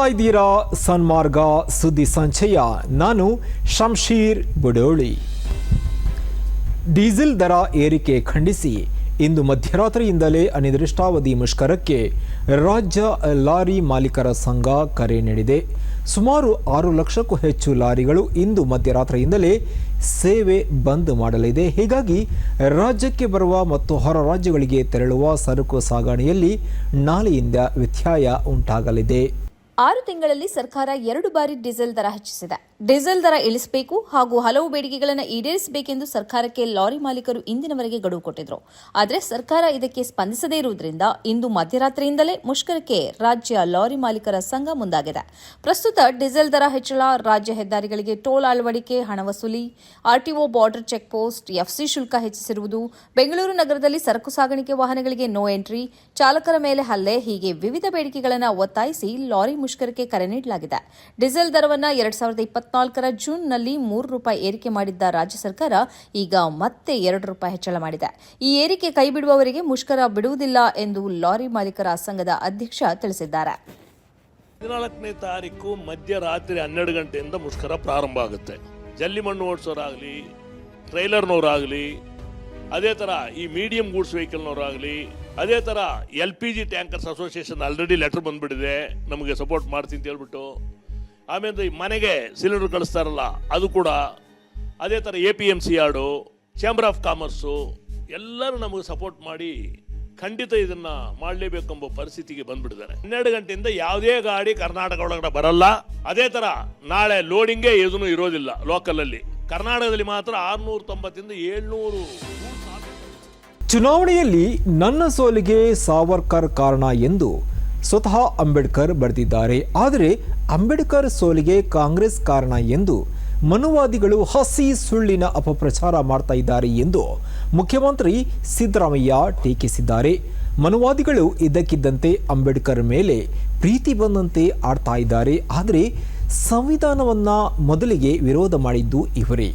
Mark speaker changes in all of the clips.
Speaker 1: ನೋಡ್ತಾ ಇದ್ದೀರಾ? ಸನ್ಮಾರ್ಗ ಸುದ್ದಿ ಸಂಚಯ. ನಾನು ಶಂಶೀರ್ ಬುಡೋಳಿ. ಡೀಸೆಲ್ ದರ ಏರಿಕೆ ಖಂಡಿಸಿ. ಇಂದು ಮಧ್ಯರಾತ್ರಿಯಿಂದಲೇ ಅನಿರ್ದಿಷ್ಟಾವಧಿ ಮುಷ್ಕರಕ್ಕೆ ರಾಜ್ಯ ಲಾರಿ ಮಾಲೀಕರ ಸಂಘ ಕರೆ ನೀಡಿದೆ. ಸುಮಾರು ಆರು ಲಕ್ಷಕ್ಕೂ ಹೆಚ್ಚು ಲಾರಿಗಳು ಇಂದು ಮಧ್ಯರಾತ್ರಿಯಿಂದಲೇ ಸೇವೆ ಬಂದ್ ಮಾಡಲಿದೆ. ಹೀಗಾಗಿ ರಾಜ್ಯಕ್ಕೆ ಬರುವ ಮತ್ತು ಹೊರ ರಾಜ್ಯಗಳಿಗೆ ತೆರಳುವ ಸರಕು ಸಾಗಣೆಯಲ್ಲಿ ನಾಳೆಯಿಂದ ವ್ಯತ್ಯಯ ಉಂಟಾಗಲಿದೆ.
Speaker 2: ಆರು ತಿಂಗಳಲ್ಲಿ ಸರ್ಕಾರ ಎರಡು ಬಾರಿ ಡೀಸೆಲ್ ದರ ಹೆಚ್ಚಿಸಿದೆ. ಡೀಸೆಲ್ ದರ ಇಳಿಸಬೇಕು ಹಾಗೂ ಹಲವು ಬೇಡಿಕೆಗಳನ್ನು ಈಡೇರಿಸಬೇಕೆಂದು ಸರ್ಕಾರಕ್ಕೆ ಲಾರಿ ಮಾಲೀಕರು ಇಂದಿನವರೆಗೆ ಗಡುವು ಕೊಟ್ಟಿದ್ರು. ಆದರೆ ಸರ್ಕಾರ ಇದಕ್ಕೆ ಸ್ಪಂದಿಸದೇ ಇರುವುದರಿಂದ ಇಂದು ಮಧ್ಯರಾತ್ರಿಯಿಂದಲೇ ಮುಷ್ಕರಕ್ಕೆ ರಾಜ್ಯ ಲಾರಿ ಮಾಲೀಕರ ಸಂಘ ಮುಂದಾಗಿದೆ. ಪ್ರಸ್ತುತ ಡೀಸೆಲ್ ದರ ಹೆಚ್ಚಳ, ರಾಜ್ಯ ಹೆದ್ದಾರಿಗಳಿಗೆ ಟೋಲ್ ಅಳವಡಿಕೆ, ಹಣ ವಸೂಲಿ RTO border check post FC ಶುಲ್ಕ ಹೆಚ್ಚಿಸಿರುವುದು, ಬೆಂಗಳೂರು ನಗರದಲ್ಲಿ ಸರಕು ಸಾಗಾಣಿಕೆ ವಾಹನಗಳಿಗೆ ನೋ ಎಂಟ್ರಿ, ಚಾಲಕರ ಮೇಲೆ ಹಲ್ಲೆ ಹೀಗೆ ವಿವಿಧ ಬೇಡಿಕೆಗಳನ್ನು ಒತ್ತಾಯಿಸಿ ಲಾರಿ ಮುಷ್ಕರಕ್ಕೆ ಕರೆ ನೀಡಲಾಗಿದೆ. ಡೀಸೆಲ್ ದರವನ್ನು ಎರಡ್ ಸಾವಿರದ ಇಪ್ಪತ್ನಾಲ್ಕರ ಜೂನ್ನಲ್ಲಿ ಮೂರು ರೂಪಾಯಿ ಏರಿಕೆ ಮಾಡಿದ್ದ ರಾಜ್ಯ ಸರ್ಕಾರ ಈಗ ಮತ್ತೆ ಎರಡು ರೂಪಾಯಿ ಹೆಚ್ಚಳ ಮಾಡಿದೆ. ಈ ಏರಿಕೆ ಕೈಬಿಡುವವರಿಗೆ ಮುಷ್ಕರ ಬಿಡುವುದಿಲ್ಲ ಎಂದು ಲಾರಿ ಮಾಲೀಕರ ಸಂಘದ ಅಧ್ಯಕ್ಷ ತಿಳಿಸಿದ್ದಾರೆ.
Speaker 3: ಹದಿನಾಲ್ಕನೇ ತಾರೀಕು ಮಧ್ಯರಾತ್ರಿ ಹನ್ನೆರಡು ಗಂಟೆಯಿಂದ ಮುಷ್ಕರ ಪ್ರಾರಂಭ ಆಗುತ್ತೆ. ಜಲ್ಲಿ ಮಣ್ಣು ಓಡಿಸೋರಾಗಲಿ ಟ್ರೈಲರ್ನವರಾಗಲಿ ಅದೇ ಥರ ಈ ಮೀಡಿಯಂ ಗೂಡ್ಸ್ ವೆಹಿಕಲ್ನವರಾಗಲಿ ಅದೇ ಥರ L P G tankers association already letter ಬಂದುಬಿಟ್ಟಿದೆ. ನಮಗೆ ಸಪೋರ್ಟ್ ಮಾಡ್ತೀನಿ ಅಂತ ಹೇಳ್ಬಿಟ್ಟು. ಆಮೇಲೆ ಈ ಮನೆಗೆ ಸಿಲಿಂಡರ್ ಕಳಿಸ್ತಾರಲ್ಲ, ಅದು ಕೂಡ. ಅದೇ ಥರ A P M C yard chamber of commerce ಎಲ್ಲರೂ ನಮಗೆ ಸಪೋರ್ಟ್ ಮಾಡಿ ಖಂಡಿತ ಇದನ್ನು ಮಾಡಲೇಬೇಕೆಂಬ ಪರಿಸ್ಥಿತಿಗೆ ಬಂದ್ಬಿಟ್ಟಿದ್ದಾರೆ. ಹನ್ನೆರಡು ಗಂಟೆಯಿಂದ ಯಾವುದೇ ಗಾಡಿ ಕರ್ನಾಟಕ ಒಳಗಡೆ ಬರಲ್ಲ. ಅದೇ ಥರ ನಾಳೆ ಲೋಡಿಂಗೇ ಇದನ್ನು ಇರೋದಿಲ್ಲ ಲೋಕಲಲ್ಲಿ ಕರ್ನಾಟಕದಲ್ಲಿ ಮಾತ್ರ ಆರುನೂರ ತೊಂಬತ್ತಿಂದ ಏಳ್ನೂರು
Speaker 1: ಚುನಾವಣೆಯಲ್ಲಿ ನನ್ನ ಸೋಲಿಗೆ ಸಾವರ್ಕರ್ ಕಾರಣ ಎಂದು ಸ್ವತಃ ಅಂಬೇಡ್ಕರ್ ಬರೆದಿದ್ದಾರೆ. ಆದರೆ ಅಂಬೇಡ್ಕರ್ ಸೋಲಿಗೆ ಕಾಂಗ್ರೆಸ್ ಕಾರಣ ಎಂದು ಮನುವಾದಿಗಳು ಹಸಿ ಸುಳ್ಳಿನ ಅಪಪ್ರಚಾರ ಮಾಡ್ತಾ ಇದ್ದಾರೆ ಎಂದು ಮುಖ್ಯಮಂತ್ರಿ ಸಿದ್ದರಾಮಯ್ಯ ಟೀಕಿಸಿದ್ದಾರೆ. ಮನುವಾದಿಗಳು ಇದ್ದಕ್ಕಿದ್ದಂತೆ ಅಂಬೇಡ್ಕರ್ ಮೇಲೆ ಪ್ರೀತಿ ಬಂದಂತೆ ಆಡ್ತಾ ಇದ್ದಾರೆ. ಆದರೆ ಸಂವಿಧಾನವನ್ನು ಮೊದಲಿಗೆ ವಿರೋಧ ಮಾಡಿದ್ದು ಇವರೇ.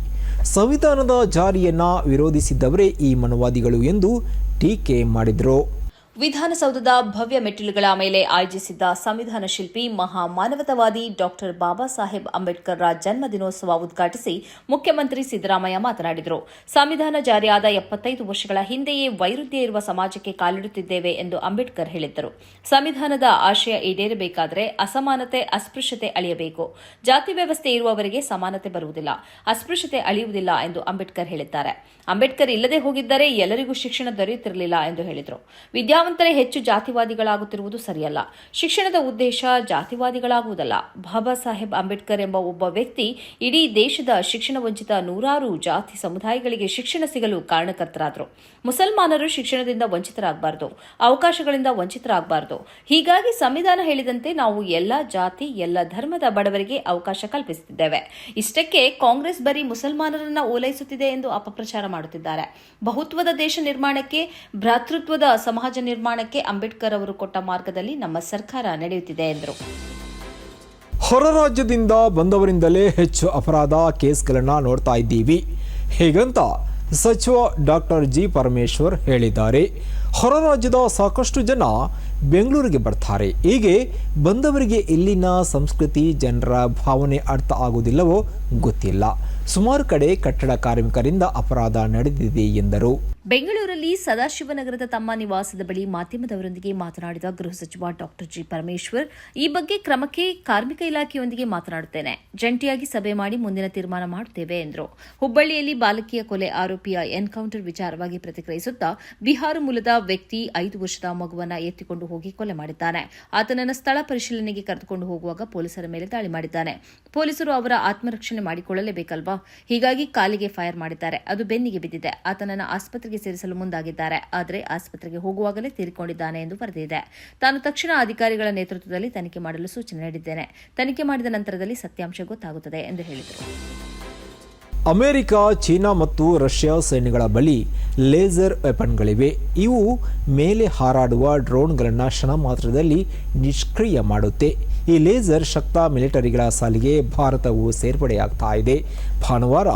Speaker 1: ಸಂವಿಧಾನದ ಜಾರಿಯನ್ನ ವಿರೋಧಿಸಿದ್ದವರೇ ಈ ಮನುವಾದಿಗಳು ಎಂದು ಟೀಕೆ ಮಾಡಿದರು.
Speaker 2: ವಿಧಾನಸೌಧದ ಭವ್ಯ ಮೆಟ್ಟಿಲುಗಳ ಮೇಲೆ ಆಯೋಜಿಸಿದ್ದ ಸಂವಿಧಾನ ಶಿಲ್ಪಿ ಮಹಾ ಮಾನವತವಾದಿ ಡಾಕ್ಟರ್ ಬಾಬಾ ಸಾಹೇಬ್ ಅಂಬೇಡ್ಕರ್ರ ಜನ್ಮ ದಿನೋತ್ಸವ ಉದ್ಘಾಟಿಸಿ ಮುಖ್ಯಮಂತ್ರಿ ಸಿದ್ದರಾಮಯ್ಯ ಮಾತನಾಡಿದರು. ಸಂವಿಧಾನ ಜಾರಿಯಾದ ಎಪ್ಪತ್ತೈದು ವರ್ಷಗಳ ಹಿಂದೆಯೇ ವೈರುಧ್ಯ ಇರುವ ಸಮಾಜಕ್ಕೆ ಕಾಲಿಡುತ್ತಿದ್ದೇವೆ ಎಂದು ಅಂಬೇಡ್ಕರ್ ಹೇಳಿದ್ದರು. ಸಂವಿಧಾನದ ಆಶಯ ಈಡೇರಬೇಕಾದರೆ ಅಸಮಾನತೆ, ಅಸ್ಪೃಶ್ಯತೆ ಅಳಿಯಬೇಕು. ಜಾತಿ ವ್ಯವಸ್ಥೆ ಇರುವವರಿಗೆ ಸಮಾನತೆ ಬರುವುದಿಲ್ಲ, ಅಸ್ಪೃಶ್ಯತೆ ಅಳಿಯುವುದಿಲ್ಲ ಎಂದು ಅಂಬೇಡ್ಕರ್ ಹೇಳಿದ್ದಾರೆ. ಅಂಬೇಡ್ಕರ್ ಇಲ್ಲದೆ ಹೋಗಿದ್ದರೆ ಎಲ್ಲರಿಗೂ ಶಿಕ್ಷಣ ದೊರೆಯುತ್ತಿರಲಿಲ್ಲ ಎಂದು ಹೇಳಿದರು. ವಿದ್ಯಾವಂತರೇ ಹೆಚ್ಚು ಜಾತಿವಾದಿಗಳಾಗುತ್ತಿರುವುದು ಸರಿಯಲ್ಲ. ಶಿಕ್ಷಣದ ಉದ್ದೇಶ ಜಾತಿವಾದಿಗಳಾಗುವುದಲ್ಲ. ಬಾಬಾ ಸಾಹೇಬ್ ಅಂಬೇಡ್ಕರ್ ಎಂಬ ಒಬ್ಬ ವ್ಯಕ್ತಿ ಇಡೀ ದೇಶದ ಶಿಕ್ಷಣ ವಂಚಿತ ನೂರಾರು ಜಾತಿ ಸಮುದಾಯಗಳಿಗೆ ಶಿಕ್ಷಣ ಸಿಗಲು ಕಾರಣಕರ್ತರಾದರು. ಮುಸಲ್ಮಾನರು ಶಿಕ್ಷಣದಿಂದ ವಂಚಿತರಾಗಬಾರದು. ಅವಕಾಶಗಳಿಂದ ವಂಚಿತರಾಗಬಾರದು. ಹೀಗಾಗಿ ಸಂವಿಧಾನ ಹೇಳಿದಂತೆ ನಾವು ಎಲ್ಲ ಜಾತಿ, ಎಲ್ಲ ಧರ್ಮದ ಬಡವರಿಗೆ ಅವಕಾಶ ಕಲ್ಪಿಸುತ್ತಿದ್ದೇವೆ. ಇಷ್ಟಕ್ಕೆ ಕಾಂಗ್ರೆಸ್ ಬರೀ ಮುಸಲ್ಮಾನರನ್ನ ಓಲೈಸುತ್ತಿದೆ ಎಂದು ಅಪಪ್ರಚಾರ ಮಾಡುತ್ತಿದ್ದಾರೆ. ಬಹುತ್ವದ ದೇಶ ನಿರ್ಮಾಣಕ್ಕೆ, ಭ್ರಾತೃತ್ವದ ಸಮಾಜ ನಿರ್ಮಾಣಕ್ಕೆ ಅಂಬೇಡ್ಕರ್ ಅವರು ಕೊಟ್ಟ ಮಾರ್ಗದಲ್ಲಿ ನಮ್ಮ ಸರ್ಕಾರ ನಡೆಯುತ್ತಿದೆ, ಎಂದರು.
Speaker 1: ಹೊರ ರಾಜ್ಯದಿಂದ ಬಂದವರಿಂದಲೇ ಹೆಚ್ಚು ಅಪರಾಧ ಕೇಸ್ಗಳನ್ನು ನೋಡ್ತಾ ಇದ್ದೀವಿ. ಹೇಗಂತ ಸಚಿವ ಡಾಕ್ಟರ್ ಜಿ. ಪರಮೇಶ್ವರ್ ಹೇಳಿದ್ದಾರೆ. ಹೊರ ರಾಜ್ಯದ ಸಾಕಷ್ಟು ಜನ ಬೆಂಗಳೂರಿಗೆ ಬರ್ತಾರೆ. ಹೀಗೆ ಬಂದವರಿಗೆ ಇಲ್ಲಿನ ಸಂಸ್ಕೃತಿ, ಜನರ ಭಾವನೆ ಅರ್ಥ ಆಗುವುದಿಲ್ಲವೋ ಗೊತ್ತಿಲ್ಲ. ಸುಮಾರು ಕಡೆ ಕಟ್ಟಡ ಕಾರ್ಮಿಕರಿಂದ ಅಪರಾಧ ನಡೆದಿದೆ ಎಂದರು.
Speaker 2: ಬೆಂಗಳೂರಲ್ಲಿ ಸದಾಶಿವನಗರದ ತಮ್ಮ ನಿವಾಸದ ಬಳಿ ಮಾಧ್ಯಮದವರೊಂದಿಗೆ ಮಾತನಾಡಿದ ಗೃಹ ಸಚಿವ ಡಾಕ್ಟರ್ ಜಿ ಪರಮೇಶ್ವರ್, ಈ ಬಗ್ಗೆ ಕ್ರಮಕ್ಕೆ ಕಾರ್ಮಿಕ ಇಲಾಖೆಯೊಂದಿಗೆ ಮಾತನಾಡುತ್ತೇನೆ. ಜಂಟಿಯಾಗಿ ಸಭೆ ಮಾಡಿ ಮುಂದಿನ ತೀರ್ಮಾನ ಮಾಡುತ್ತೇವೆ ಎಂದರು. ಹುಬ್ಬಳ್ಳಿಯಲ್ಲಿ ಬಾಲಕಿಯ ಕೊಲೆ ಆರೋಪಿಯ ಎನ್ಕೌಂಟರ್ ವಿಚಾರವಾಗಿ ಪ್ರತಿಕ್ರಿಯಿಸುತ್ತಾ ಬಿಹಾರ ಮೂಲದ ವ್ಯಕ್ತಿ ಐದು ವರ್ಷದ ಮಗುವನ್ನ ಎತ್ತಿಕೊಂಡು ಹೋಗಿ ಕೊಲೆ ಮಾಡಿದ್ದಾನೆ. ಆತನನ್ನು ಸ್ಥಳ ಪರಿಶೀಲನೆಗೆ ಕರೆದುಕೊಂಡು ಹೋಗುವಾಗ ಪೊಲೀಸರ ಮೇಲೆ ದಾಳಿ ಮಾಡಿದ್ದಾನೆ. ಪೊಲೀಸರು ಅವರ ಆತ್ಮರಕ್ಷಣೆ ಮಾಡಿಕೊಳ್ಳಲೇಬೇಕಲ್ವಾ? ಹೀಗಾಗಿ ಕಾಲಿಗೆ ಫೈರ್ ಮಾಡಿದ್ದಾರೆ. ಅದು ಬೆನ್ನಿಗೆ ಬಿದ್ದಿದೆ. ಆತನನ್ನು ಆಸ್ಪತ್ರೆಗೆ ಸೇರಿಸಲು ಮುಂದಾಗಿದ್ದಾರೆ. ಆದರೆ ಆಸ್ಪತ್ರೆಗೆ ಹೋಗುವಾಗಲೇ ತೀರಿಕೊಂಡಿದ್ದಾನೆ ಎಂದು ವರದಿಯಿದೆ. ತಾನು ತಕ್ಷಣ ಅಧಿಕಾರಿಗಳ ನೇತೃತ್ವದಲ್ಲಿ ತನಿಖೆ ಮಾಡಲು ಸೂಚನೆ ನೀಡಿದ್ದೇನೆ. ತನಿಖೆ ಮಾಡಿದ ನಂತರದಲ್ಲಿ ಸತ್ಯಾಂಶ ಗೊತ್ತಾಗುತ್ತದೆ ಎಂದು ಹೇಳಿದರು.
Speaker 1: ಅಮೆರಿಕ, ಚೀನಾ ಮತ್ತು ರಷ್ಯಾ ಸೈನ್ಯಗಳ ಬಳಿ ಲೇಸರ್ ವೆಪನ್ಗಳಿವೆ. ಇವು ಮೇಲೆ ಹಾರಾಡುವ ಡ್ರೋನ್ಗಳನ್ನು ಕ್ಷಣ ಮಾತ್ರದಲ್ಲಿ ನಿಷ್ಕ್ರಿಯ ಮಾಡುತ್ತೆ. ಈ ಲೇಸರ್ ಶಕ್ತ ಮಿಲಿಟರಿಗಳ ಸಾಲಿಗೆ ಭಾರತವು ಸೇರ್ಪಡೆಯಾಗ್ತಾ ಇದೆ. ಭಾನುವಾರ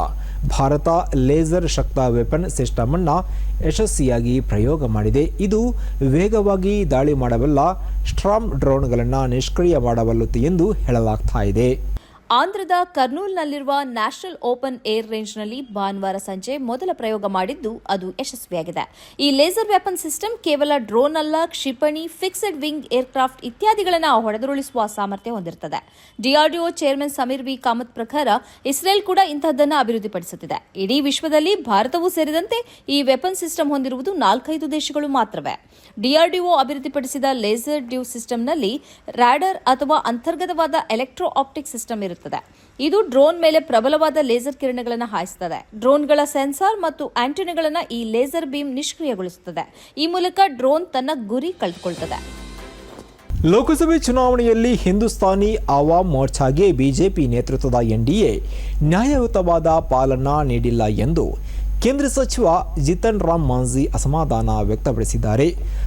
Speaker 1: ಭಾರತ ಲೇಸರ್ ಶಕ್ತ ವೆಪನ್ ಸಿಸ್ಟಮ್ ಅನ್ನು ಯಶಸ್ವಿಯಾಗಿ ಪ್ರಯೋಗ ಮಾಡಿದೆ. ಇದು ವೇಗವಾಗಿ ದಾಳಿ ಮಾಡಬಲ್ಲ ಸ್ಟ್ರಾಮ್ ಡ್ರೋನ್ಗಳನ್ನು ನಿಷ್ಕ್ರಿಯ ಮಾಡಬಲ್ಲುತ್ತೆ ಎಂದು ಹೇಳಲಾಗ್ತಾ ಇದೆ.
Speaker 2: ಆಂಧ್ರದ ಕರ್ನೂಲ್ನಲ್ಲಿರುವ ನ್ಯಾಷನಲ್ ಓಪನ್ ಏರ್ ರೇಂಜ್ನಲ್ಲಿ ಭಾನುವಾರ ಸಂಜೆ ಮೊದಲ ಪ್ರಯೋಗ ಮಾಡಿದ್ದು ಅದು ಯಶಸ್ವಿಯಾಗಿದೆ. ಈ ಲೇಸರ್ ವೆಪನ್ ಸಿಸ್ಟಮ್ ಕೇವಲ ಡ್ರೋನ್ ಅಲ್ಲ, ಕ್ಷಿಪಣಿ, ಫಿಕ್ಸೆಡ್ ವಿಂಗ್ ಏರ್ಕ್ರಾಫ್ಟ್ ಇತ್ಯಾದಿಗಳನ್ನು ಹೊಡೆದುರುಳಿಸುವ ಸಾಮರ್ಥ್ಯ ಹೊಂದಿರುತ್ತದೆ. DRDO chairman Sameer V. Kamat ಪ್ರಕಾರ ಇಸ್ರೇಲ್ ಕೂಡ ಇಂತಹದ್ದನ್ನು ಅಭಿವೃದ್ಧಿಪಡಿಸುತ್ತಿದೆ. ಇಡೀ ವಿಶ್ವದಲ್ಲಿ ಭಾರತವೂ ಸೇರಿದಂತೆ ಈ ವೆಪನ್ ಸಿಸ್ಟಮ್ ಹೊಂದಿರುವುದು ನಾಲ್ಕೈದು ದೇಶಗಳು ಮಾತ್ರವೇ. ಡಿಆರ್ಡಿಒ ಅಭಿವೃದ್ಧಿಪಡಿಸಿದ ಲೇಸರ್ ಡ್ಯೂ ಸಿಸ್ಟಮ್ನಲ್ಲಿ ರ್ಯಾಡರ್ ಅಥವಾ ಅಂತರ್ಗತವಾದ ಎಲೆಕ್ಟ್ರೋ ಆಪ್ಟಿಕ್ ಸಿಸ್ಟಮ್ ಇರುತ್ತದೆ. ಇದು ಡ್ರೋನ್ ಮೇಲೆ ಪ್ರಬಲವಾದ ಲೇಸರ್ ಕಿರಣಗಳನ್ನು ಹಾಯಿಸುತ್ತದೆ. ಡ್ರೋನ್ಗಳ ಸೆನ್ಸಾರ್ ಮತ್ತು ಆಂಟೆನಾಗಳನ್ನು ಈ ಲೇಸರ್ ಬೀಮ್ ನಿಷ್ಕ್ರಿಯಗೊಳಿಸುತ್ತದೆ. ಈ ಮೂಲಕ ಡ್ರೋನ್ ತನ್ನ ಗುರಿ ಕಳೆದುಕೊಳ್ಳುತ್ತದೆ
Speaker 1: ಲೋಕಸಭೆ ಚುನಾವಣೆಯಲ್ಲಿ ಹಿಂದೂಸ್ತಾನಿ ಆವಾಮ್ ಮೋರ್ಚಾಗೆ ಬಿಜೆಪಿ ನೇತೃತ್ವದ ಎನ್ಡಿಎ ನ್ಯಾಯಯುತವಾದ ಪಾಲನ್ನ ನೀಡಿಲ್ಲ ಎಂದು ಕೇಂದ್ರ ಸಚಿವ ಜಿತನ್ ರಾಮ್ ಮಾಂಝಿ ಅಸಮಾಧಾನ ವ್ಯಕ್ತಪಡಿಸಿದ್ದಾರೆ.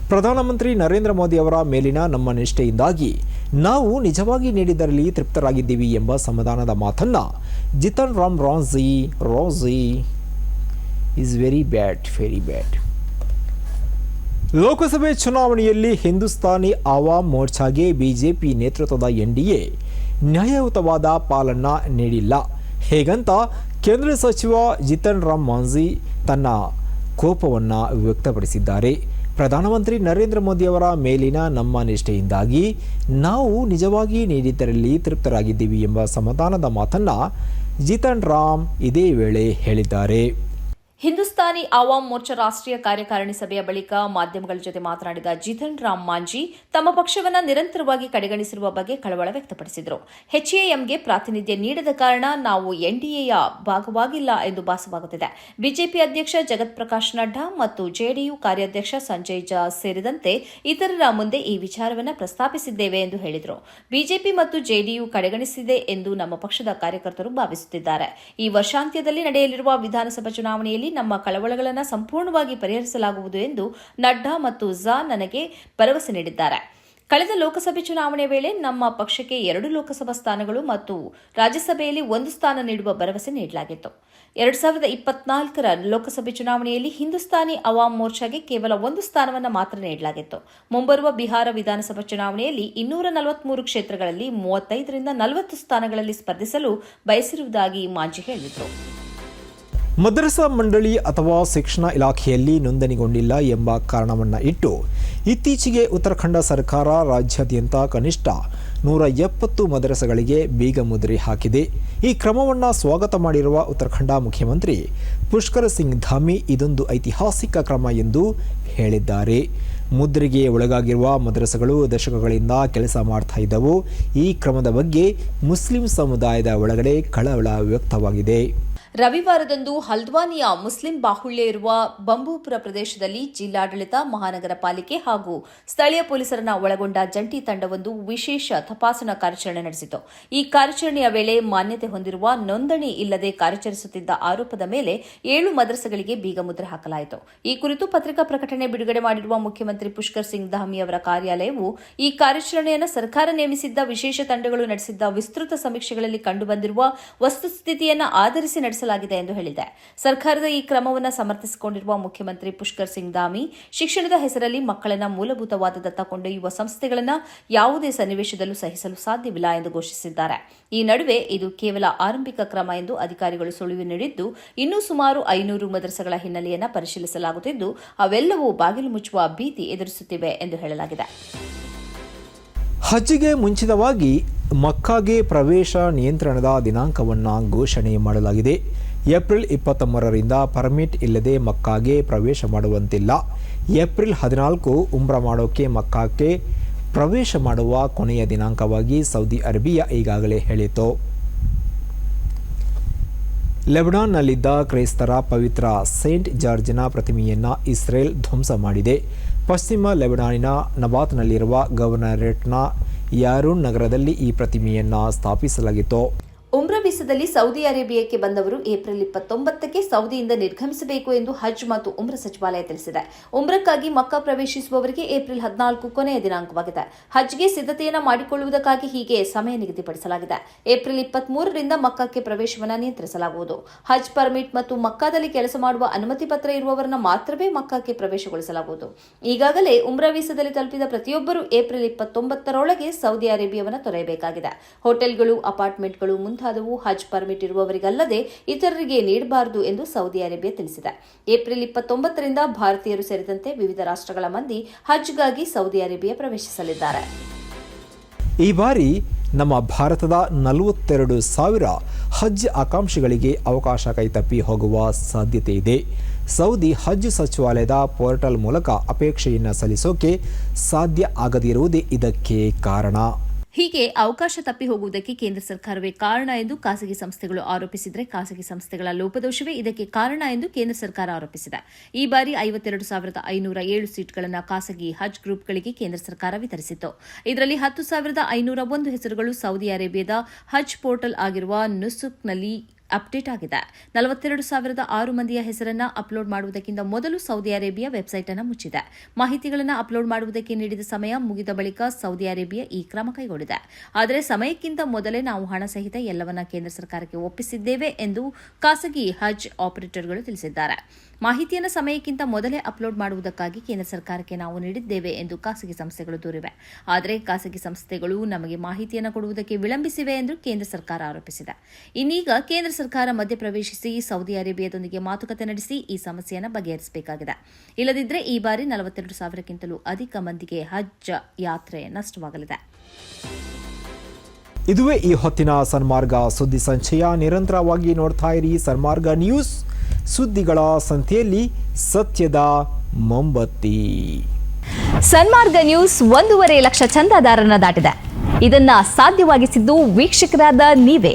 Speaker 1: ಪ್ರಧಾನಮಂತ್ರಿ ನರೇಂದ್ರ ಮೋದಿ ಅವರ ಮೇಲಿನ ನಮ್ಮ ನಿಷ್ಠೆಯಿಂದಾಗಿ ನಾವು ನಿಜವಾಗಿ ನೀಡಿದ್ದರಲ್ಲಿ ತೃಪ್ತರಾಗಿದ್ದೀವಿ ಎಂಬ ಸಮಾಧಾನದ ಮಾತನ್ನ ಜಿತನ್ ರಾಮ್ ರಾಂಝಿ ರಾಝಿ is very bad very bad ಲೋಕಸಭೆ ಚುನಾವಣೆಯಲ್ಲಿ ಹಿಂದೂಸ್ತಾನಿ ಆವಾಮ್ ಮೋರ್ಚಾಗೆ ಬಿಜೆಪಿ ನೇತೃತ್ವದ ಎನ್ಡಿಎ ನ್ಯಾಯಯುತವಾದ ಪಾಲನ್ನ ನೀಡಿಲ್ಲ. ಹೇಗಂತ ಕೇಂದ್ರ ಸಚಿವ ಜಿತನ್ ರಾಮ್ ಮಾಂಜಿ ತನ್ನ ಕೋಪವನ್ನು ವ್ಯಕ್ತಪಡಿಸಿದ್ದಾರೆ. ಪ್ರಧಾನಮಂತ್ರಿ ನರೇಂದ್ರ ಮೋದಿಯವರ ಮೇಲಿನ ನಮ್ಮ ನಿಷ್ಠೆಯಿಂದಾಗಿ ನಾವು ನಿಜವಾಗಿ ನೀಡಿದ್ದರಲ್ಲಿ ತೃಪ್ತರಾಗಿದ್ದೀವಿ ಎಂಬ ಸಮಾಧಾನದ ಮಾತನ್ನು ಜಿತನ್ ರಾಮ್ ಇದೇ ವೇಳೆ ಹೇಳಿದ್ದಾರೆ.
Speaker 2: ಹಿಂದೂಸ್ತಾನಿ ಆವಾಮ್ ಮೋರ್ಚಾ ರಾಷ್ಟ್ರೀಯ ಕಾರ್ಯಕಾರಿಣಿ ಸಭೆಯ ಬಳಿಕ ಮಾಧ್ಯಮಗಳ ಜೊತೆ ಮಾತನಾಡಿದ ಜಿತನ್ ರಾಮ್ ಮಾಂಜಿ ತಮ್ಮ ಪಕ್ಷವನ್ನು ನಿರಂತರವಾಗಿ ಕಡೆಗಣಿಸಿರುವ ಬಗ್ಗೆ ಕಳವಳ ವ್ಯಕ್ತಪಡಿಸಿದರು. ಎಚ್ಎಎಂಗೆ ಪ್ರಾತಿನಿಧ್ಯ ನೀಡದ ಕಾರಣ ನಾವು ಎನ್ಡಿಎಯ ಭಾಗವಾಗಿಲ್ಲ ಎಂದು ಭಾಸವಾಗುತ್ತಿದೆ. ಬಿಜೆಪಿ ಅಧ್ಯಕ್ಷ ಜಗತ್ ಪ್ರಕಾಶ್ ನಡ್ಡಾ ಮತ್ತು ಜೆಡಿಯು ಕಾರ್ಯಾಧ್ಯಕ್ಷ ಸಂಜಯ್ ಜಾ ಸೇರಿದಂತೆ ಇತರರ ಮುಂದೆ ಈ ವಿಚಾರವನ್ನು ಪ್ರಸ್ತಾಪಿಸಿದ್ದೇವೆ ಎಂದು ಹೇಳಿದರು. ಬಿಜೆಪಿ ಮತ್ತು ಜೆಡಿಯು ಕಡೆಗಣಿಸಿದೆ ಎಂದು ನಮ್ಮ ಪಕ್ಷದ ಕಾರ್ಯಕರ್ತರು ಭಾವಿಸುತ್ತಿದ್ದಾರೆ. ಈ ವರ್ಷಾಂತ್ಯದಲ್ಲಿ ನಡೆಯಲಿರುವ ವಿಧಾನಸಭಾ ಚುನಾವಣೆಯಲ್ಲಿ ನಮ್ಮ ಕಳವಳಗಳನ್ನು ಸಂಪೂರ್ಣವಾಗಿ ಪರಿಹರಿಸಲಾಗುವುದು ಎಂದು ನಡ್ಡಾ ಮತ್ತು ಝಾ ನನಗೆ ಭರವಸೆ ನೀಡಿದ್ದಾರೆ. ಕಳೆದ ಲೋಕಸಭೆ ಚುನಾವಣೆ ವೇಳೆ ನಮ್ಮ ಪಕ್ಷಕ್ಕೆ ಎರಡು ಲೋಕಸಭಾ ಸ್ಥಾನಗಳು ಮತ್ತು ರಾಜ್ಯಸಭೆಯಲ್ಲಿ ಒಂದು ಸ್ಥಾನ ನೀಡುವ ಭರವಸೆ ನೀಡಲಾಗಿತ್ತು. ಎರಡ್ ಸಾವಿರದ ಇಪ್ಪತ್ನಾಲ್ಕರ ಲೋಕಸಭೆ ಚುನಾವಣೆಯಲ್ಲಿ ಹಿಂದೂಸ್ತಾನಿ ಅವಾಮ್ ಮೋರ್ಚಾಗೆ ಕೇವಲ ಒಂದು ಸ್ಥಾನವನ್ನು ಮಾತ್ರ ನೀಡಲಾಗಿತ್ತು. ಮುಂಬರುವ ಬಿಹಾರ ವಿಧಾನಸಭಾ ಚುನಾವಣೆಯಲ್ಲಿ ಇನ್ನೂರ ನಲವತ್ಮೂರು ಕ್ಷೇತ್ರಗಳಲ್ಲಿ ಮೂವತ್ತೈದರಿಂದ ನಲವತ್ತು ಸ್ಥಾನಗಳಲ್ಲಿ ಸ್ಪರ್ಧಿಸಲು ಬಯಸಿರುವುದಾಗಿ ಮಾಂಜಿ ಹೇಳಿದರು.
Speaker 1: ಮದ್ರಸಾ ಮಂಡಳಿ ಅಥವಾ ಶಿಕ್ಷಣ ಇಲಾಖೆಯಲ್ಲಿ ನೋಂದಣಿಗೊಂಡಿಲ್ಲ ಎಂಬ ಕಾರಣವನ್ನು ಇಟ್ಟು ಇತ್ತೀಚೆಗೆ ಉತ್ತರಾಖಂಡ ಸರ್ಕಾರ ರಾಜ್ಯಾದ್ಯಂತ ಕನಿಷ್ಠ ನೂರ ಎಪ್ಪತ್ತು ಮದ್ರಸಗಳಿಗೆ ಬೀಗ ಮುದ್ರೆ ಹಾಕಿದೆ. ಈ ಕ್ರಮವನ್ನು ಸ್ವಾಗತ ಮಾಡಿರುವ ಉತ್ತರಾಖಂಡ ಮುಖ್ಯಮಂತ್ರಿ ಪುಷ್ಕರ್ ಸಿಂಗ್ ಧಾಮಿ ಇದೊಂದು ಐತಿಹಾಸಿಕ ಕ್ರಮ ಎಂದು ಹೇಳಿದ್ದಾರೆ. ಮುದ್ರೆಗೆ ಒಳಗಾಗಿರುವ ಮದ್ರಸಗಳು ದಶಕಗಳಿಂದ ಕೆಲಸ ಮಾಡ್ತಾ ಇದ್ದವು. ಈ ಕ್ರಮದ ಬಗ್ಗೆ ಮುಸ್ಲಿಂ ಸಮುದಾಯದ ಒಳಗಡೆ ಕಳವಳ ವ್ಯಕ್ತವಾಗಿದೆ.
Speaker 2: ರವಿವಾರದಂದು ಹಲ್ದ್ವಾನಿಯ ಮುಸ್ಲಿಂ ಬಾಹುಳ್ಯ ಇರುವ ಬಂಬೂಪುರ ಪ್ರದೇಶದಲ್ಲಿ ಜಿಲ್ಲಾಡಳಿತ, ಮಹಾನಗರ ಪಾಲಿಕೆ ಹಾಗೂ ಸ್ಥಳೀಯ ಪೊಲೀಸರನ್ನ ಒಳಗೊಂಡ ಜಂಟಿ ತಂಡವೊಂದು ವಿಶೇಷ ತಪಾಸಣಾ ಕಾರ್ಯಾಚರಣೆ ನಡೆಸಿತು. ಈ ಕಾರ್ಯಾಚರಣೆಯ ವೇಳೆ ಮಾನ್ಯತೆ ಹೊಂದಿರುವ ನೋಂದಣಿ ಇಲ್ಲದೆ ಕಾರ್ಯಾಚರಿಸುತ್ತಿದ್ದ ಆರೋಪದ ಮೇಲೆ ಏಳು ಮದ್ರಸಗಳಿಗೆ ಬೀಗ ಮುದ್ರೆ ಹಾಕಲಾಯಿತು. ಈ ಕುರಿತು ಪತ್ರಿಕಾ ಪ್ರಕಟಣೆ ಬಿಡುಗಡೆ ಮಾಡಿರುವ ಮುಖ್ಯಮಂತ್ರಿ ಪುಷ್ಕರ್ ಸಿಂಗ್ ಧಾಮಿ ಅವರ ಕಾರ್ಯಾಲಯವು ಈ ಕಾರ್ಯಾಚರಣೆಯನ್ನು ಸರ್ಕಾರ ನೇಮಿಸಿದ್ದ ವಿಶೇಷ ತಂಡಗಳು ನಡೆಸಿದ್ದ ವಿಸ್ತೃತ ಸಮೀಕ್ಷೆಗಳಲ್ಲಿ ಕಂಡುಬಂದಿರುವ ವಸ್ತುಸ್ಥಿತಿಯನ್ನು ಆಧರಿಸಿ ನಡೆಸಲಾಗಿದೆ ನಡೆಸಲಾಗಿದೆ ಎಂದು ಹೇಳಿದೆ. ಸರ್ಕಾರದ ಈ ಕ್ರಮವನ್ನು ಸಮರ್ಥಿಸಿಕೊಂಡಿರುವ ಮುಖ್ಯಮಂತ್ರಿ ಪುಷ್ಕರ್ ಸಿಂಗ್ ಧಾಮಿ, ಶಿಕ್ಷಣದ ಹೆಸರಲ್ಲಿ ಮಕ್ಕಳನ್ನ ಮೂಲಭೂತವಾದದತ್ತ ಕೊಂಡೊಯ್ಯುವ ಸಂಸ್ಥೆಗಳನ್ನು ಯಾವುದೇ ಸನ್ನಿವೇಶದಲ್ಲೂ ಸಹಿಸಲು ಸಾಧ್ಯವಿಲ್ಲ ಎಂದು ಘೋಷಿಸಿದ್ದಾರೆ. ಈ ನಡುವೆ ಇದು ಕೇವಲ ಆರಂಭಿಕ ಕ್ರಮ ಎಂದು ಅಧಿಕಾರಿಗಳು ಸುಳಿವು ನೀಡಿದ್ದು, ಇನ್ನೂ ಸುಮಾರು ಐನೂರು ಮದರಸಗಳ ಹಿನ್ನೆಲೆಯನ್ನು ಪರಿಶೀಲಿಸಲಾಗುತ್ತಿದ್ದು, ಅವೆಲ್ಲವೂ ಬಾಗಿಲು ಮುಚ್ಚುವ ಭೀತಿ ಎದುರಿಸುತ್ತಿವೆ ಎಂದು ಹೇಳಲಾಗಿದೆ.
Speaker 1: ಹಜ್ಗೆ ಮುಂಚಿತವಾಗಿ ಮಕ್ಕಾಗೆ ಪ್ರವೇಶ ನಿಯಂತ್ರಣದ ದಿನಾಂಕವನ್ನು ಘೋಷಣೆ ಮಾಡಲಾಗಿದೆ. ಏಪ್ರಿಲ್ ಇಪ್ಪತ್ತೊಂಬರರಿಂದ ಪರ್ಮಿಟ್ ಇಲ್ಲದೆ ಮಕ್ಕಾಗೆ ಪ್ರವೇಶ ಮಾಡುವಂತಿಲ್ಲ. ಏಪ್ರಿಲ್ ಹದಿನಾಲ್ಕು ಉಮ್ರ ಮಾಡೋಕೆ ಮಕ್ಕಾಕ್ಕೆ ಪ್ರವೇಶ ಮಾಡುವ ಕೊನೆಯ ದಿನಾಂಕವಾಗಿ ಸೌದಿ ಅರೇಬಿಯಾ ಈಗಾಗಲೇ ಹೇಳಿತು ಲೆಬನಾನ್ನಲ್ಲಿದ್ದ ಕ್ರೈಸ್ತರ ಪವಿತ್ರ ಸೇಂಟ್ ಜಾರ್ಜ್ನ ಪ್ರತಿಮೆಯನ್ನು ಇಸ್ರೇಲ್ ಧ್ವಂಸ ಮಾಡಿದೆ. ಪಶ್ಚಿಮ ಲೆಬನಾನಿನ ನಬಾತ್ನಲ್ಲಿರುವ ಗವರ್ನರೇಟ್ನ ಯಾರೂನ್ ನಗರದಲ್ಲಿ ಈ ಪ್ರತಿಮೆಯನ್ನು ಸ್ಥಾಪಿಸಲಾಗಿತ್ತು.
Speaker 2: ಉಮ್ರಾ ವೀಸಾದಲ್ಲಿ ಸೌದಿ ಅರೇಬಿಯಾಕ್ಕೆ ಬಂದವರು ಏಪ್ರಿಲ್ ಇಪ್ಪತ್ತೊಂಬತ್ತಕ್ಕೆ ಸೌದಿಯಿಂದ ನಿರ್ಗಮಿಸಬೇಕು ಎಂದು ಹಜ್ ಮತ್ತು ಉಮ್ರ ಸಚಿವಾಲಯ ತಿಳಿಸಿದೆ. ಉಮ್ರಕ್ಕಾಗಿ ಮಕ್ಕಾ ಪ್ರವೇಶಿಸುವವರಿಗೆ ಏಪ್ರಿಲ್ ಹದಿನಾಲ್ಕು ಕೊನೆಯ ದಿನಾಂಕವಾಗಿದೆ. ಹಜ್ಗೆ ಸಿದ್ಧತೆಯನ್ನು ಮಾಡಿಕೊಳ್ಳುವುದಕ್ಕಾಗಿ ಹೀಗೆ ಸಮಯ ನಿಗದಿಪಡಿಸಲಾಗಿದೆ. ಏಪ್ರಿಲ್ ಇಪ್ಪತ್ಮೂರರಿಂದ ಮಕ್ಕಕ್ಕೆ ಪ್ರವೇಶವನ್ನು ನಿಯಂತ್ರಿಸಲಾಗುವುದು. ಹಜ್ ಪರ್ಮಿಟ್ ಮತ್ತು ಮಕ್ಕಾದಲ್ಲಿ ಕೆಲಸ ಮಾಡುವ ಅನುಮತಿ ಪತ್ರ ಇರುವವರನ್ನ ಮಾತ್ರವೇ ಮಕ್ಕಕ್ಕೆ ಪ್ರವೇಶಗೊಳಿಸಲಾಗುವುದು. ಈಗಾಗಲೇ ಉಮ್ರ ವೀಸಾದಲ್ಲಿ ತಲುಪಿದ ಪ್ರತಿಯೊಬ್ಬರು ಏಪ್ರಿಲ್ ಇಪ್ಪತ್ತೊಂಬತ್ತರೊಳಗೆ ಸೌದಿ ಅರೇಬಿಯಾವನ್ನು ತೊರೆಯಬೇಕಾಗಿದೆ. ಹೋಟೆಲ್ಗಳು, ಅಪಾರ್ಟ್ಮೆಂಟ್ಗಳು ಮುಂತಾದವು ಹಜ್ ಪರ್ಮಿಟ್ ಇರುವವರಿಗಲ್ಲದೆ ಇತರರಿಗೆ ನೀಡಬಾರದು ಎಂದು ಸೌದಿ ಅರೇಬಿಯಾ ತಿಳಿಸಿದೆ. ಏಪ್ರಿಲ್ ಇಪ್ಪತ್ತೊಂಬತ್ತರಿಂದ ಭಾರತೀಯರು ಸೇರಿದಂತೆ ವಿವಿಧ ರಾಷ್ಟ್ರಗಳ ಮಂದಿ ಹಜ್ಗಾಗಿ ಸೌದಿ ಅರೇಬಿಯಾ ಪ್ರವೇಶಿಸಲಿದ್ದಾರೆ.
Speaker 1: ಈ ಬಾರಿ ನಮ್ಮ ಭಾರತದ ನಲವತ್ತೆರಡು ಸಾವಿರ ಹಜ್ ಆಕಾಂಕ್ಷಿಗಳಿಗೆ ಅವಕಾಶ ಕೈತಪ್ಪಿ ಹೋಗುವ ಸಾಧ್ಯತೆ ಇದೆ. ಸೌದಿ ಹಜ್ ಸಚಿವಾಲಯದ ಪೋರ್ಟಲ್ ಮೂಲಕ ಅಪೇಕ್ಷೆಯನ್ನು ಸಲ್ಲಿಸೋಕೆ ಸಾಧ್ಯ ಆಗದಿರುವುದೇ ಇದಕ್ಕೆ ಕಾರಣ.
Speaker 2: ಹೀಗೆ ಅವಕಾಶ ತಪ್ಪಿ ಹೋಗುವುದಕ್ಕೆ ಕೇಂದ್ರ ಸರ್ಕಾರವೇ ಕಾರಣ ಎಂದು ಖಾಸಗಿ ಸಂಸ್ಥೆಗಳು ಆರೋಪಿಸಿದರೆ ಖಾಸಗಿ ಸಂಸ್ಥೆಗಳ ಲೋಪದೋಷವೇ ಇದಕ್ಕೆ ಕಾರಣ ಎಂದು ಕೇಂದ್ರ ಸರ್ಕಾರ ಆರೋಪಿಸಿದೆ. ಈ ಬಾರಿ ಐವತ್ತೆರಡು ಸಾವಿರದ ಐನೂರ ಏಳು ಸೀಟ್ಗಳನ್ನು ಖಾಸಗಿ ಹಜ್ ಗ್ರೂಪ್ಗಳಿಗೆ ಕೇಂದ್ರ ಸರ್ಕಾರ ವಿತರಿಸಿತ್ತು. ಇದರಲ್ಲಿ ಹತ್ತು ಸಾವಿರದ ಐನೂರ ಒಂದು ಹೆಸರುಗಳು ಸೌದಿ ಅರೇಬಿಯಾದ ಹಜ್ ಪೋರ್ಟಲ್ ಆಗಿರುವ ನುಸುಕ್ನಲ್ಲಿ ಅಪ್ಡೇಟ್ ಆಗಿದೆ. ನಲವತ್ತೆರಡು ಸಾವಿರದ ಆರು ಮಂದಿಯ ಹೆಸರನ್ನ ಅಪ್ಲೋಡ್ ಮಾಡುವುದಕ್ಕಿಂತ ಮೊದಲು ಸೌದಿ ಅರೇಬಿಯಾ ವೆಬ್ಸೈಟ್ ಅನ್ನು ಮುಚ್ಚಿದೆ. ಮಾಹಿತಿಗಳನ್ನು ಅಪ್ಲೋಡ್ ಮಾಡುವುದಕ್ಕೆ ನೀಡಿದ ಸಮಯ ಮುಗಿದ ಬಳಿಕ ಸೌದಿ ಅರೇಬಿಯಾ ಈ ಕ್ರಮ ಕೈಗೊಂಡಿದೆ. ಆದರೆ ಸಮಯಕ್ಕಿಂತ ಮೊದಲೇ ನಾವು ಹಣ ಸಹಿತ ಎಲ್ಲವನ್ನ ಕೇಂದ್ರ ಸರ್ಕಾರಕ್ಕೆ ಒಪ್ಪಿಸಿದ್ದೇವೆ ಎಂದು ಖಾಸಗಿ ಹಜ್ ಆಪರೇಟರ್ಗಳು ತಿಳಿಸಿದ್ದಾರೆ. ಮಾಹಿತಿಯನ್ನು ಸಮಯಕ್ಕಿಂತ ಮೊದಲೇ ಅಪ್ಲೋಡ್ ಮಾಡುವುದಕ್ಕಾಗಿ ಕೇಂದ್ರ ಸರ್ಕಾರಕ್ಕೆ ನಾವು ನೀಡಿದ್ದೇವೆ ಎಂದು ಖಾಸಗಿ ಸಂಸ್ಥೆಗಳು ದೂರಿವೆ. ಆದರೆ ಖಾಸಗಿ ಸಂಸ್ಥೆಗಳು ನಮಗೆ ಮಾಹಿತಿಯನ್ನು ಕೊಡುವುದಕ್ಕೆ ವಿಳಂಬಿಸಿವೆ ಎಂದು ಕೇಂದ್ರ ಸರ್ಕಾರ ಆರೋಪಿಸಿದೆ. ಇನ್ನೀಗ ಕೇಂದ್ರ ಸರ್ಕಾರ ಮಧ್ಯಪ್ರವೇಶಿಸಿ ಸೌದಿ ಅರೇಬಿಯಾದೊಂದಿಗೆ ಮಾತುಕತೆ ನಡೆಸಿ ಈ ಸಮಸ್ಯೆಯನ್ನು ಬಗೆಹರಿಸಬೇಕಾಗಿದೆ. ಇಲ್ಲದಿದ್ದರೆ ಈ ಬಾರಿ ನಲವತ್ತೆರಡು ಸಾವಿರಕ್ಕಿಂತಲೂ ಅಧಿಕ ಮಂದಿಗೆ ಹಜ್ ಯಾತ್ರೆ ನಷ್ಟವಾಗಲಿದೆ.
Speaker 1: ಇದುವೇ ಈ ಹೊತ್ತಿನ ಸನ್ಮಾರ್ಗ ಸುದ್ದಿ ಸಂಚಯ. ನಿರಂತರವಾಗಿ ನೋಡ್ತಾ ಇರಿ ಸನ್ಮಾರ್ಗ ನ್ಯೂಸ್. ಸುದ್ದಿಗಳ ಸಂತೆಯಲ್ಲಿ ಸತ್ಯದ ಮೊಂಬತ್ತಿ.
Speaker 4: ಸನ್ಮಾರ್ಗ ನ್ಯೂಸ್ ಒಂದೂವರೆ ಲಕ್ಷ ಚಂದಾದಾರನ ದಾಟಿದೆ. ಇದನ್ನ ಸಾಧ್ಯವಾಗಿಸಿದ್ದು ವೀಕ್ಷಕರಾದ ನೀವೇ.